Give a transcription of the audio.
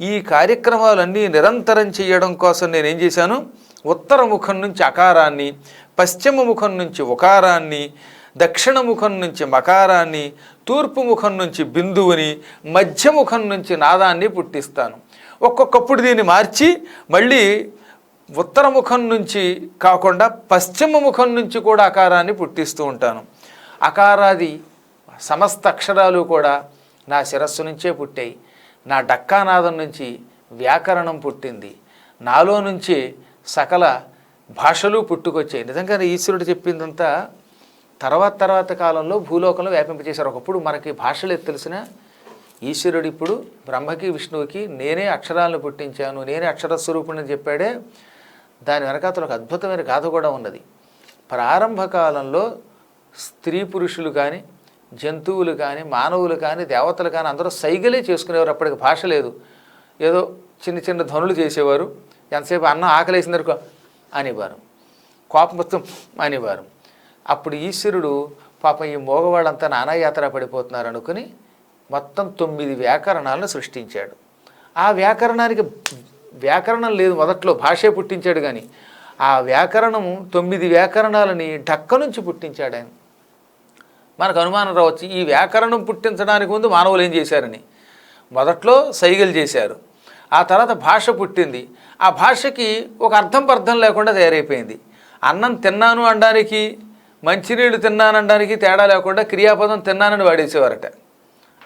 ఈ కార్యక్రమాలన్నీ నిరంతరం చేయడం కోసం నేనేం చేశాను? ఉత్తర ముఖం నుంచి అకారాన్ని పశ్చిమ ముఖం నుంచి ఉకారాన్ని దక్షిణ ముఖం నుంచి మకారాన్ని తూర్పు ముఖం నుంచి బిందువుని మధ్య ముఖం నుంచి నాదాన్ని పుట్టిస్తాను. ఒక్కొక్కప్పుడు దీన్ని మార్చి మళ్ళీ ఉత్తర ముఖం నుంచి కాకుండా పశ్చిమ ముఖం నుంచి కూడా అకారాన్ని పుట్టిస్తూ ఉంటాను. అకారాది సమస్త అక్షరాలు కూడా నా శిరస్సు నుంచే పుట్టాయి. నా డక్కానాదం నుంచి వ్యాకరణం పుట్టింది. నాలో నుంచి సకల భాషలు పుట్టుకొచ్చాయి. నిజంగా ఈశ్వరుడు చెప్పిందంతా తర్వాత తర్వాత కాలంలో భూలోకంలో వ్యాపింపచేశారు. ఒకప్పుడు మనకి భాషలు ఎత్తు తెలిసిన ఈశ్వరుడు ఇప్పుడు బ్రహ్మకి విష్ణువుకి నేనే అక్షరాలను పుట్టించాను నేనే అక్షర స్వరూపుణ్ణి చెప్పాడే. దాని వెనకాతలు ఒక అద్భుతమైన గాథ కూడా ఉన్నది. ప్రారంభ కాలంలో స్త్రీ పురుషులు కానీ జంతువులు కానీ మానవులు కానీ దేవతలు కానీ అందరూ సైగలే చేసుకునేవారు. అప్పటికి భాష లేదు. ఏదో చిన్న చిన్న ధ్వనులు చేసేవారు. ఎంతసేపు అన్నం ఆకలేసిందనుకో అనేవారు. కోపం మొత్తం అనేవారు. అప్పుడు ఈశ్వరుడు పాపం ఈ మోగవాళ్ళంతా నానాయాత్ర పడిపోతున్నారు అనుకుని మొత్తం తొమ్మిది వ్యాకరణాలను సృష్టించాడు. ఆ వ్యాకరణానికి వ్యాకరణం లేదు మొదట్లో భాషే పుట్టించాడు కానీ ఆ వ్యాకరణము తొమ్మిది వ్యాకరణాలని ఢక్క నుంచి పుట్టించాడు ఆయన. మనకు అనుమానం రావచ్చు. ఈ వ్యాకరణం పుట్టించడానికి ముందు మానవులు ఏం చేశారని? మొదట్లో సైగలు చేశారు. ఆ తర్వాత భాష పుట్టింది. ఆ భాషకి ఒక అర్థం పర్థం లేకుండా తయారైపోయింది. అన్నం తిన్నాను అనడానికి మంచినీళ్ళు తిన్నాను అనడానికి తేడా లేకుండా క్రియాపదం తిన్నానని వాడేసేవారట.